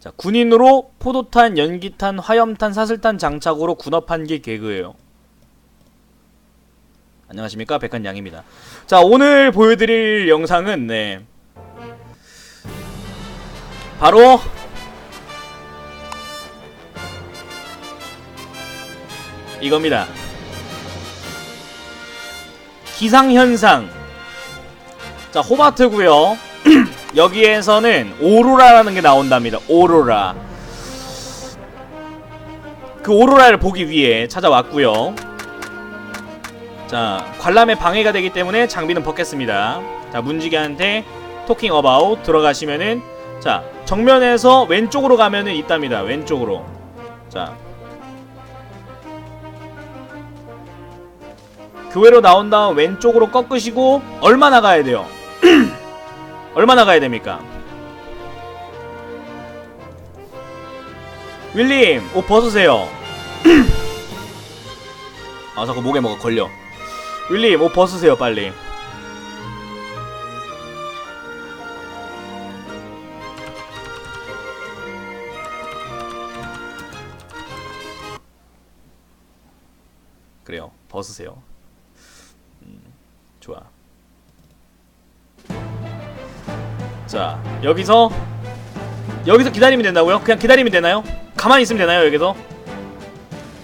자, 군인으로 포도탄, 연기탄, 화염탄, 사슬탄 장착으로 군업한 게 개그예요. 안녕하십니까 백한양입니다. 자 오늘 보여드릴 영상은 네 바로 이겁니다. 기상현상 자 호바트고요 여기에서는 오로라라는 게 나온답니다. 오로라. 그 오로라를 보기 위해 찾아왔고요. 자 관람에 방해가 되기 때문에 장비는 벗겠습니다. 자 문지기한테 토킹 어바웃 들어가시면은 자 정면에서 왼쪽으로 가면은 있답니다. 왼쪽으로. 자. 교회로 나온 다음 왼쪽으로 꺾으시고 얼마나 가야 돼요 얼마나 가야 됩니까? 윌림 옷 벗으세요. 아 자꾸 목에 뭐가 걸려. 윌림 옷 벗으세요 빨리. 그래요 벗으세요 자 여기서 여기서 기다리면 된다고요? 그냥 기다리면 되나요? 가만히 있으면 되나요 여기서?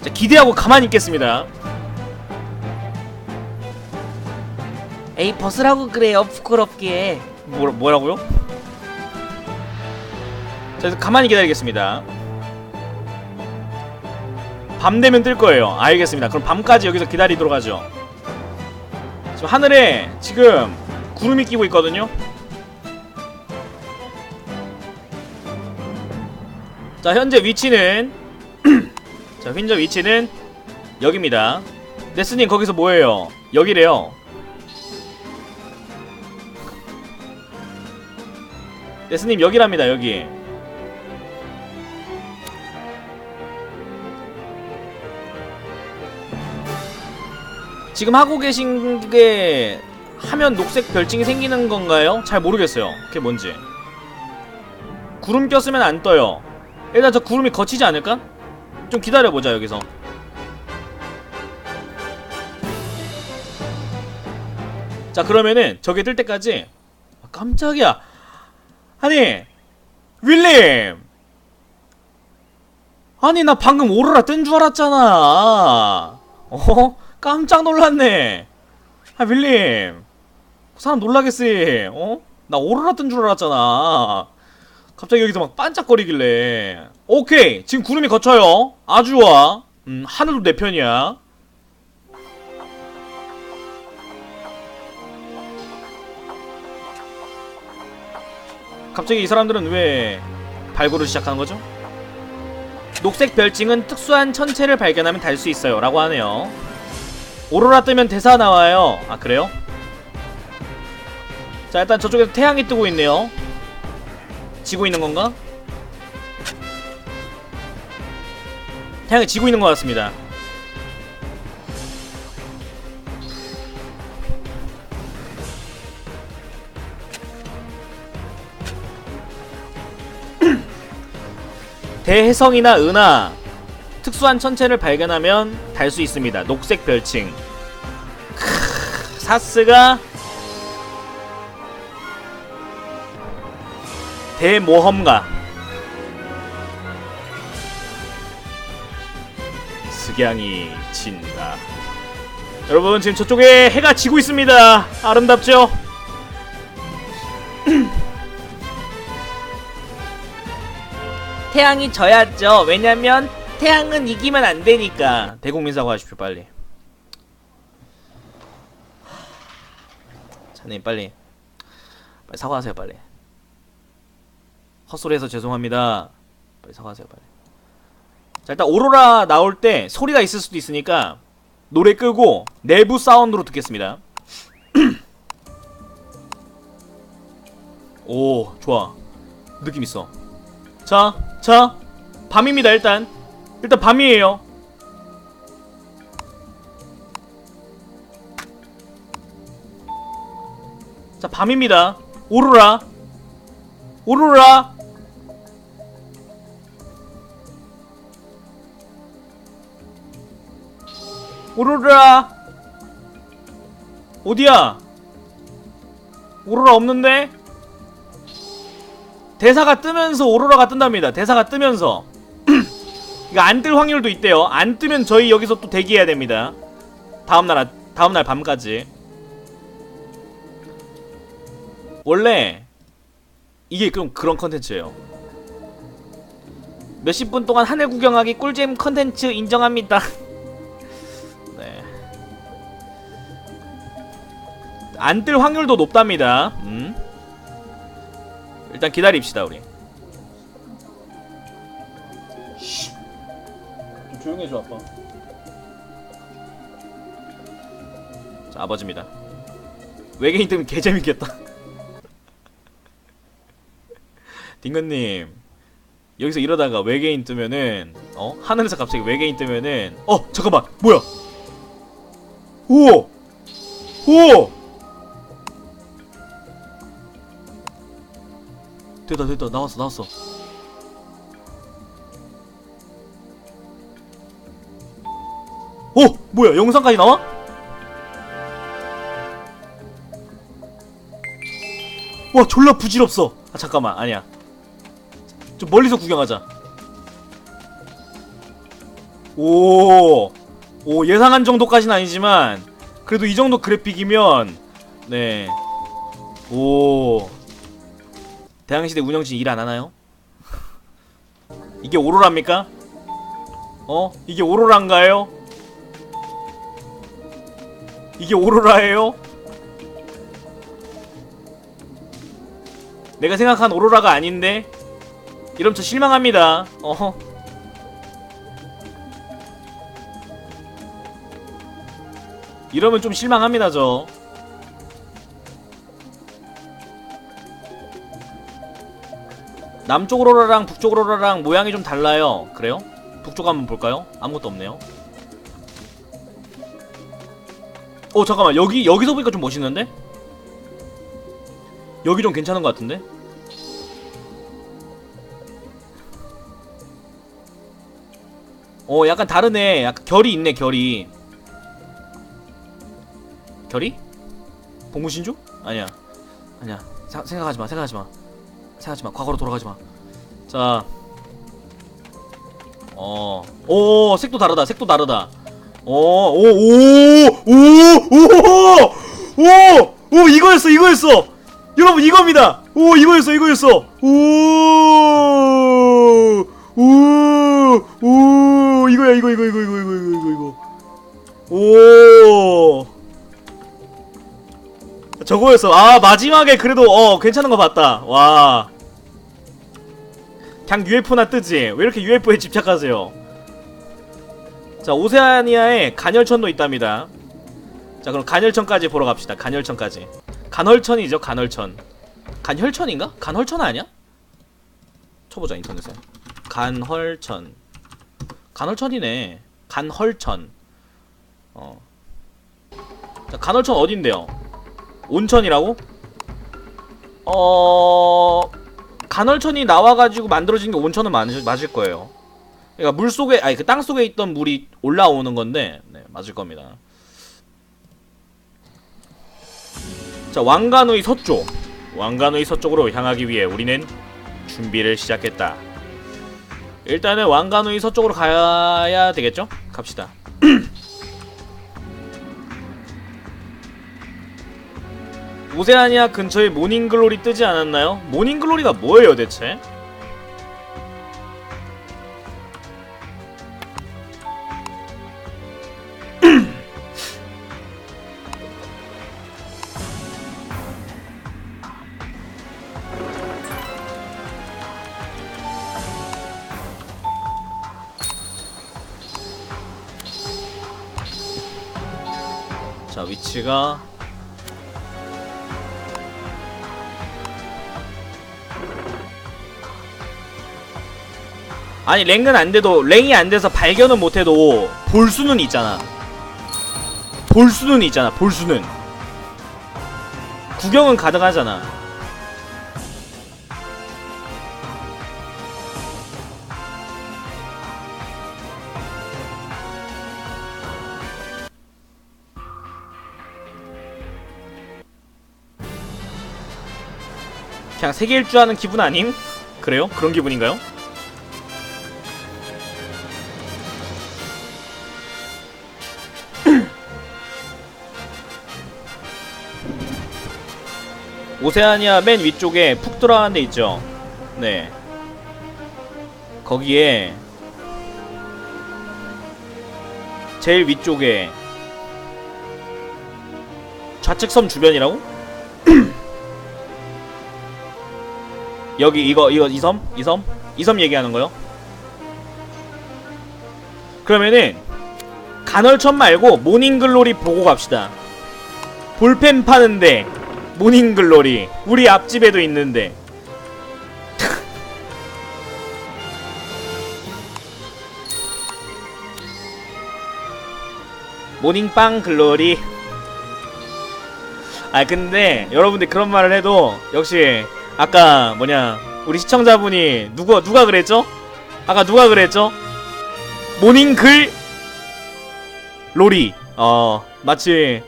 자 기대하고 가만히 있겠습니다 에이 벗으라고 그래요 부끄럽게 뭐, 뭐라고요? 자, 그래서 가만히 기다리겠습니다. 밤 되면 뜰 거예요. 알겠습니다. 그럼 밤까지 여기서 기다리도록 하죠. 지금 하늘에 지금 구름이 끼고 있거든요. 자, 현재 위치는 자, 현재 위치는 여기입니다. 네스님 거기서 뭐예요? 여기래요. 네스님 여기랍니다 여기 지금 하고 계신 게 하면 녹색 별징이 생기는 건가요? 잘 모르겠어요 그게 뭔지 구름 꼈으면 안 떠요 일단 저 구름이 거치지 않을까? 좀 기다려보자 여기서. 자 그러면은 저게 뜰 때까지. 아, 깜짝이야. 아니 윌림 아니 나 방금 오로라 뜬 줄 알았잖아. 어? 깜짝 놀랐네. 아 윌림 그 사람 놀라겠지. 어? 나 오로라 뜬 줄 알았잖아 갑자기 여기서 막 반짝거리길래. 오케이 지금 구름이 거쳐요. 아주 좋아. 음 하늘도 내 편이야. 갑자기 이 사람들은 왜 발굴을 시작하는 거죠? 녹색 별징은 특수한 천체를 발견하면 달 수 있어요. 라고 하네요. 오로라 뜨면 대사 나와요. 아 그래요? 자 일단 저쪽에서 태양이 뜨고 있네요 지고 있는 건가? 태양이 지고 있는 것 같습니다 대해성이나 은하 특수한 천체를 발견하면 달 수 있습니다. 녹색 별칭. 크, 사스가 대모험가. 석양이 진다. 여러분 지금 저쪽에 해가 지고 있습니다. 아름답죠? 태양이 져야죠 왜냐면 태양은 이기면 안 되니까 대국민 사과하십시오 빨리. 자님 빨리 빨리 사과하세요 빨리. 헛소리해서 죄송합니다. 빨리 사과하세요 빨리. 자 일단 오로라 나올 때 소리가 있을 수도 있으니까 노래 끄고 내부 사운드로 듣겠습니다. 오 좋아 느낌 있어. 자, 자, 밤입니다 일단. 일단 밤이에요. 자, 밤입니다. 오로라. 오로라 오로라. 어디야? 오로라 없는데? 대사가 뜨면서 오로라가 뜬답니다. 대사가 뜨면서. 이거 안 뜰 확률도 있대요. 안 뜨면 저희 여기서 또 대기해야 됩니다. 다음날 아- 다음날 밤까지. 원래 이게 좀 그런 컨텐츠예요. 몇십 분 동안 하늘 구경하기 꿀잼 컨텐츠 인정합니다. 안 뜰 확률도 높답니다. 음. 일단 기다립시다 우리. 좀 조용히 해줘 아빠. 자 아버지입니다. 외계인 뜨면 개 재밌겠다. 딩건님 여기서 이러다가 외계인 뜨면은 어 하늘에서 갑자기 외계인 뜨면은 어 잠깐만 뭐야 오! 오! 됐다 됐다 나왔어 나왔어 오! 뭐야 영상까지 나와? 와 졸라 부질없어 아 잠깐만 아니야 좀 멀리서 구경하자. 오, 오 예상한 정도까지는 아니지만 그래도 이 정도 그래픽이면 네, 오 대항시대 운영진 일 안 하나요? 이게 오로라입니까? 어? 이게 오로라인가요? 이게 오로라예요? 내가 생각한 오로라가 아닌데 이러면 저 실망합니다. 어허. 이러면 좀 실망합니다, 저. 남쪽 오로라랑 북쪽 오로라랑 모양이 좀 달라요. 그래요? 북쪽 한번 볼까요? 아무것도 없네요. 어, 잠깐만. 여기, 여기서 보니까 좀 멋있는데? 여기 좀 괜찮은 것 같은데? 어 약간 다르네 약간 결이 있네 결이 결이? 봉무신조? 아니야 아니야 사, 생각하지마 생각하지마 생각하지 마. 과거로 돌아가지 마. 자. 어. 오, 색도 다르다. 색도 다르다. 어, 오, 오, 오, 오, 오, 오, 이거였어, 이거였어. 여러분, 이겁니다. 오, 이거였어, 이거였어. 오, 오, 오, 이거야, 이거, 이거, 이거, 이거, 이거, 이거, 이거. 오. 저거였어. 아, 마지막에 그래도, 어, 괜찮은 거 봤다. 와. 그냥 UFO나 뜨지 왜 이렇게 UFO에 집착하세요 자 오세아니아에 간헐천도 있답니다 자 그럼 간헐천까지 보러 갑시다 간헐천까지 간헐천이죠 간헐천 간혈천인가? 간헐천 아니야? 쳐보자 인터넷에 간헐천 간헐천이네 간헐천 어. 자 간헐천 어딘데요? 온천이라고? 어... 간헐천이 나와가지고 만들어진 게 온천은 맞을, 맞을 거예요. 그러니까 물 속에 아니 그 땅 속에 있던 물이 올라오는 건데 네, 맞을 겁니다. 자 왕가누이 서쪽 왕가누이 서쪽으로 향하기 위해 우리는 준비를 시작했다. 일단은 왕가누이 서쪽으로 가야 되겠죠? 갑시다. 오세아니아 근처에 모닝글로리 뜨지 않았나요? 모닝글로리가 뭐예요 대체? 자 위치가 아니 랭은 안 돼도 랭이 안 돼서 발견은 못해도 볼 수는 있잖아 볼 수는 있잖아 볼 수는 구경은 가능하잖아 그냥 세계일주하는 기분 아님? 그래요? 그런 기분인가요? 오세아니아 맨 위쪽에 푹 들어가는 데 있죠? 네. 거기에 제일 위쪽에 좌측 섬 주변이라고? 여기 이거 이거 이 섬? 이 섬? 이 섬 얘기하는 거요? 그러면은 간헐천 말고 모닝글로리 보고 갑시다. 볼펜 파는데 모닝글로리 우리 앞집에도 있는데 모닝빵 글로리 아 근데 여러분들 그런 말을 해도 역시 아까 뭐냐 우리 시청자분이 누가 누가 그랬죠? 아까 누가 그랬죠? 모닝글 로리 어 마치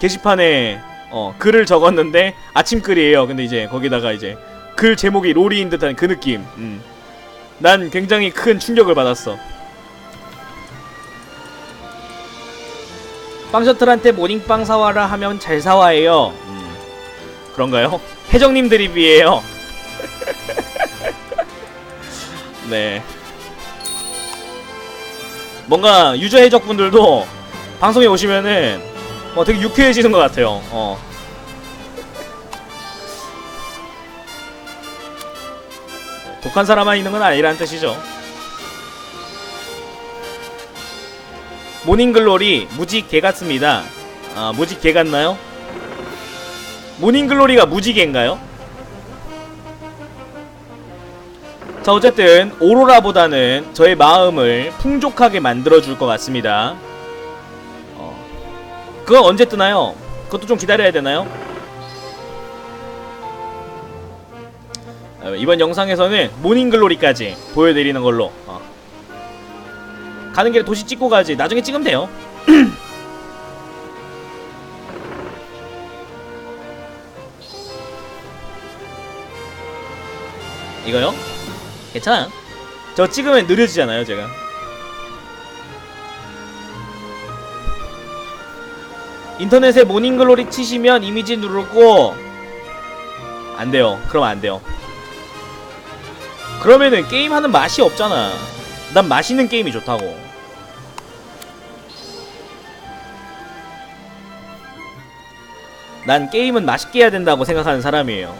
게시판에 어 글을 적었는데 아침 글이에요. 근데 이제 거기다가 이제 글 제목이 로리인 듯한 그 느낌. 음. 난 굉장히 큰 충격을 받았어. 빵셔틀한테 모닝빵 사와라 하면 잘 사와해요. 음. 그런가요? 해적님 드립이에요. 네. 뭔가 유저 해적분들도 방송에 오시면은 어 되게 유쾌해지는 것 같아요. 어. 독한 사람만 있는 건 아니라는 뜻이죠. 모닝글로리 무지 개 같습니다. 아 무지 개 같나요? 모닝글로리가 무지개인가요? 자 어쨌든 오로라보다는 저의 마음을 풍족하게 만들어줄 것 같습니다. 어. 그건 언제 뜨나요? 그것도 좀 기다려야 되나요? 어, 이번 영상에서는 모닝글로리까지 보여드리는 걸로 어. 가는 길에 도시 찍고 가지 나중에 찍으면 돼요 이거요? 괜찮아요 저 찍으면 느려지잖아요 제가 인터넷에 모닝글로리 치시면 이미지 누르고 안 돼요. 그럼 안 돼요. 그러면은 게임하는 맛이 없잖아. 난 맛있는 게임이 좋다고. 난 게임은 맛있게 해야 된다고 생각하는 사람이에요.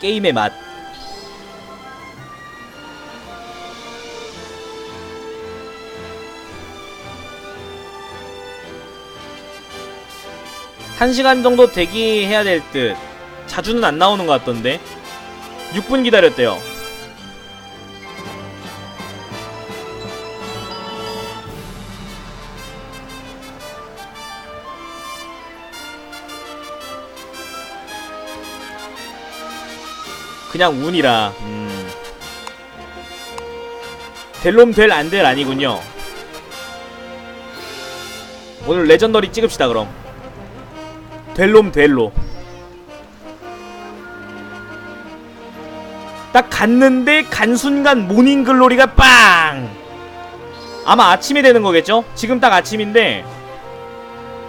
게임의 맛. 한시간 정도 대기해야 될 듯. 자주는 안 나오는 것 같던데. 6분 기다렸대요. 그냥 운이라. 음. 될놈 될안 될 아니군요. 오늘 레전더리 찍읍시다 그럼. 될놈 될로 딱 갔는데 간 순간 모닝글로리가 빵 아마 아침이 되는 거겠죠? 지금 딱 아침인데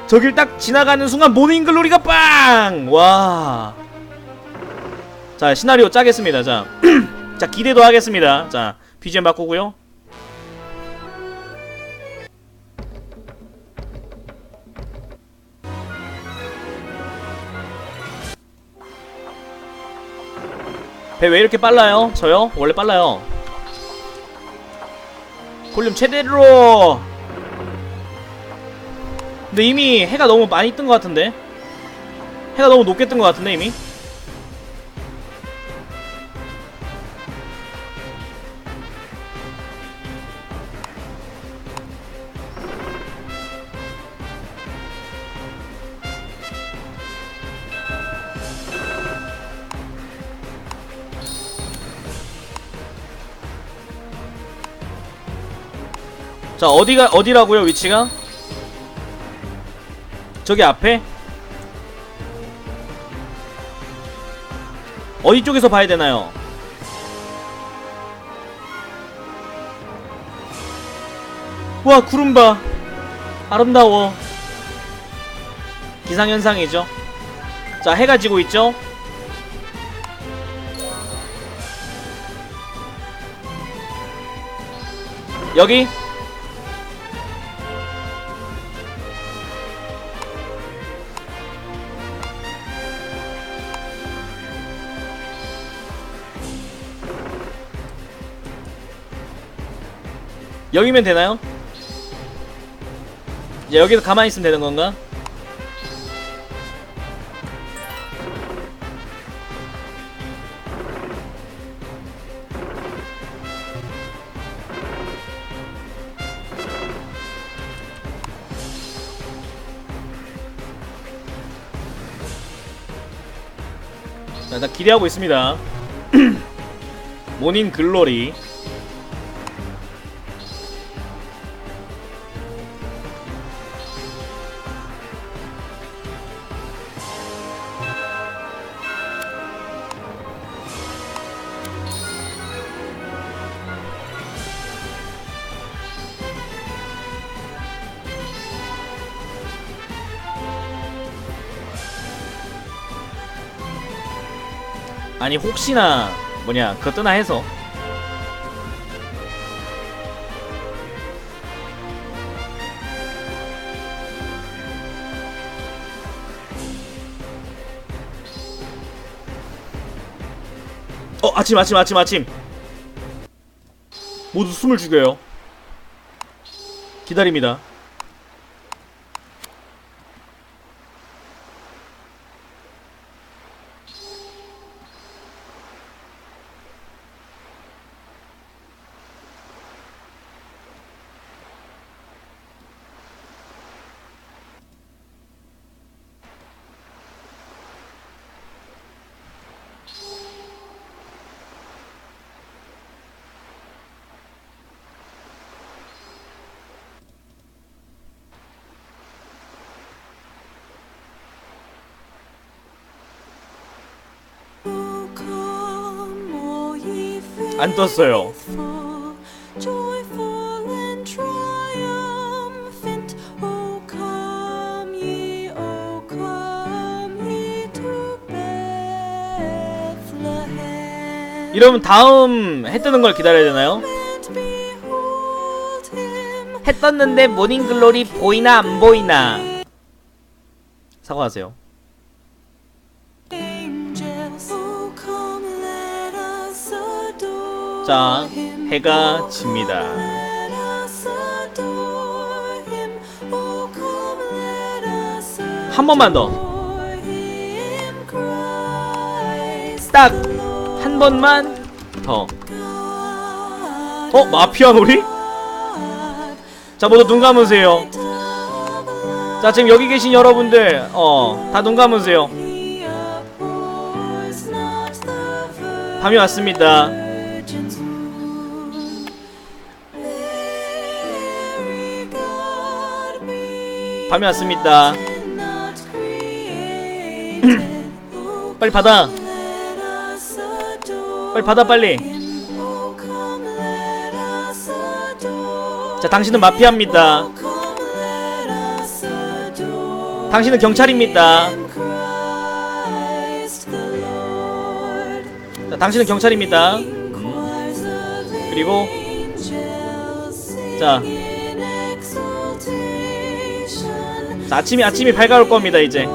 저길 딱 지나가는 순간 모닝글로리가 빵! 와. 자, 시나리오 짜겠습니다. 자. 자, 기대도 하겠습니다. 자, BGM 바꾸고요. 배 왜 이렇게 빨라요? 저요? 원래 빨라요. 볼륨 최대로. 근데 이미 해가 너무 많이 뜬 것 같은데? 해가 너무 높게 뜬 것 같은데 이미? 자 어디가 어디라고요 위치가? 저기 앞에? 어디 쪽에서 봐야 되나요? 와 구름 봐 아름다워 기상현상이죠 자 해가 지고 있죠 여기 여기면 되나요? 이제 여기서 가만히 있으면 되는 건가? 자, 일단 기대하고 있습니다. 모닌 글로리. 아니 혹시나 뭐냐 그거 뜨나 해서. 어 아침 아침 아침 아침. 모두 숨을 죽여요. 기다립니다 안 떴어요. 이러면 다음 해 뜨는 걸 기다려야 되나요? 해 떴는데 모닝글로리 보이나 안 보이나 사과하세요 자. 해가 집니다 한 번만 더 딱 한 번만 더. 어 마피아 놀이? 자 모두 눈 감으세요. 자 지금 여기 계신 여러분들 어 다 눈 감으세요. 밤이 왔습니다. 밤이 왔습니다. 빨리 받아. 빨리 받아 빨리. 자 당신은 마피아입니다. 당신은 경찰입니다. 자 당신은 경찰입니다. 그리고 자. 자 아침이 아침이 밝아올 겁니다 이제.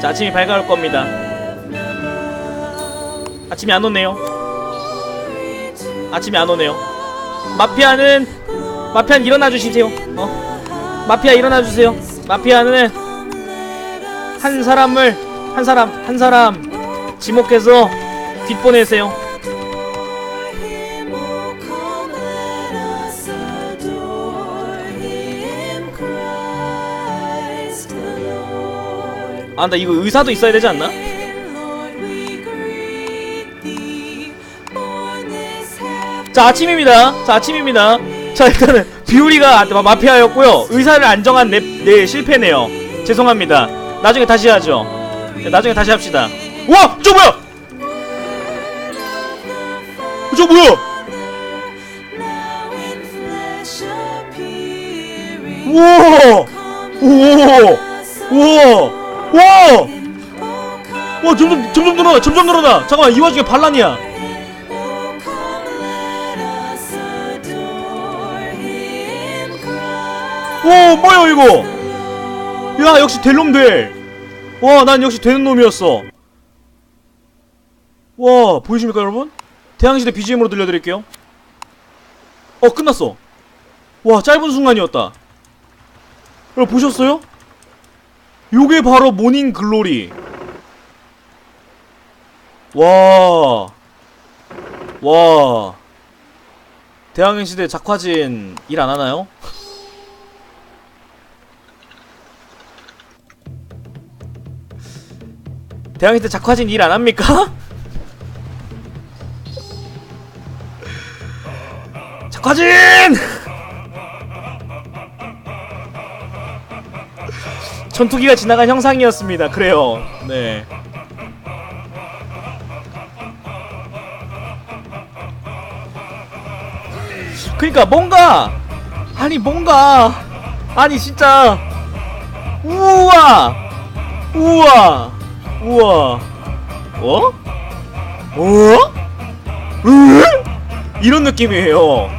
자 아침이 밝아올 겁니다. 아침이 안 오네요. 아침이 안 오네요. 마피아는 마피아 일어나 주시세요. 어? 마피아 일어나 주세요. 마피아는 한 사람을 한 사람 한 사람 지목해서 뒷보내세요. 아, 나 이거 의사도 있어야 되지 않나? 자, 아침입니다. 자, 아침입니다. 자, 일단은 비우리가 마- 마피아였고요. 의사를 안정한 내, 내 실패네요. 죄송합니다. 나중에 다시 하죠. 자, 나중에 다시 합시다. 와, 저 뭐야? 저 뭐야? 우와, 우와, 우와, 와, 와, 점점 점점 늘어나, 점점 늘어나. 잠깐만, 이 와중에 반란이야. 오, 뭐야 이거? 야, 역시 될 놈 돼. 와, 난 역시 되는 놈이었어. 와, 보이십니까, 여러분? 태양시대 BGM으로 들려드릴게요. 어, 끝났어. 와, 짧은 순간이었다. 여러분, 보셨어요? 요게 바로 모닝 글로리. 와. 와. 대항해시대 작화진 일 안 하나요? 대항해시대 작화진 일 안 합니까? 작화진! 전투기가 지나간 형상이었습니다. 그래요. 네. 그니까 뭔가 아니 뭔가 아니 진짜 우와 우와 우와 어? 어? 으? 이런 느낌이에요.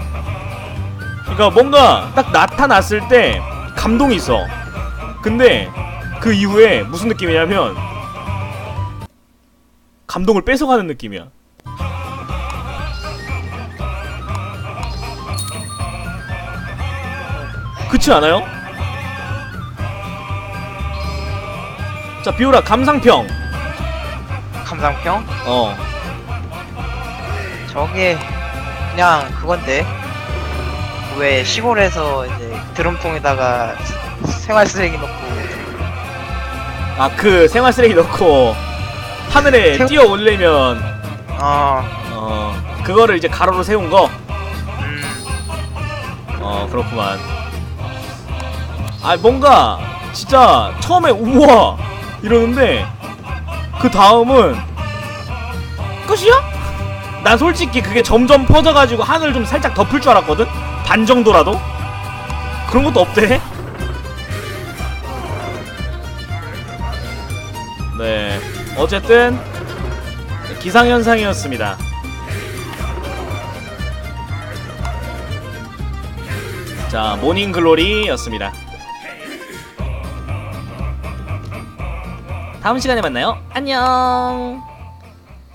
그러니까 뭔가 딱 나타났을 때 감동이 있어. 근데 그 이후에 무슨 느낌이냐면 감동을 뺏어가는 느낌이야. 그렇지 않아요? 자 비오라 감상평. 감상평? 어. 저게 그냥 그건데 왜 시골에서 이제 드럼통에다가 생활 쓰레기 넣고 아 그 생활 쓰레기 넣고 하늘에 생- 뛰어 올리면 어, 어 그거를 이제 가로로 세운 거. 음, 어 그렇구만. 아 뭔가 진짜 처음에 우와 이러는데 그 다음은 끝이야? 난 솔직히 그게 점점 퍼져가지고 하늘 좀 살짝 덮을 줄 알았거든? 반 정도라도? 그런 것도 없대? 네. 어쨌든 기상현상이었습니다. 자 모닝 글로리였습니다. 다음 시간에 만나요. 안녕.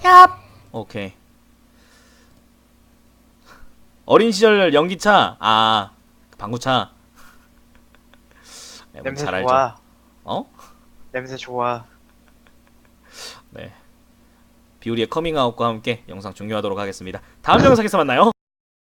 얍. 오케이. 어린 시절 연기차? 아 방구차. 네, 냄새 잘 알죠? 좋아. 어? 냄새 좋아. 네 비우리의 커밍아웃과 함께 영상 종료하도록 하겠습니다. 다음 영상에서 만나요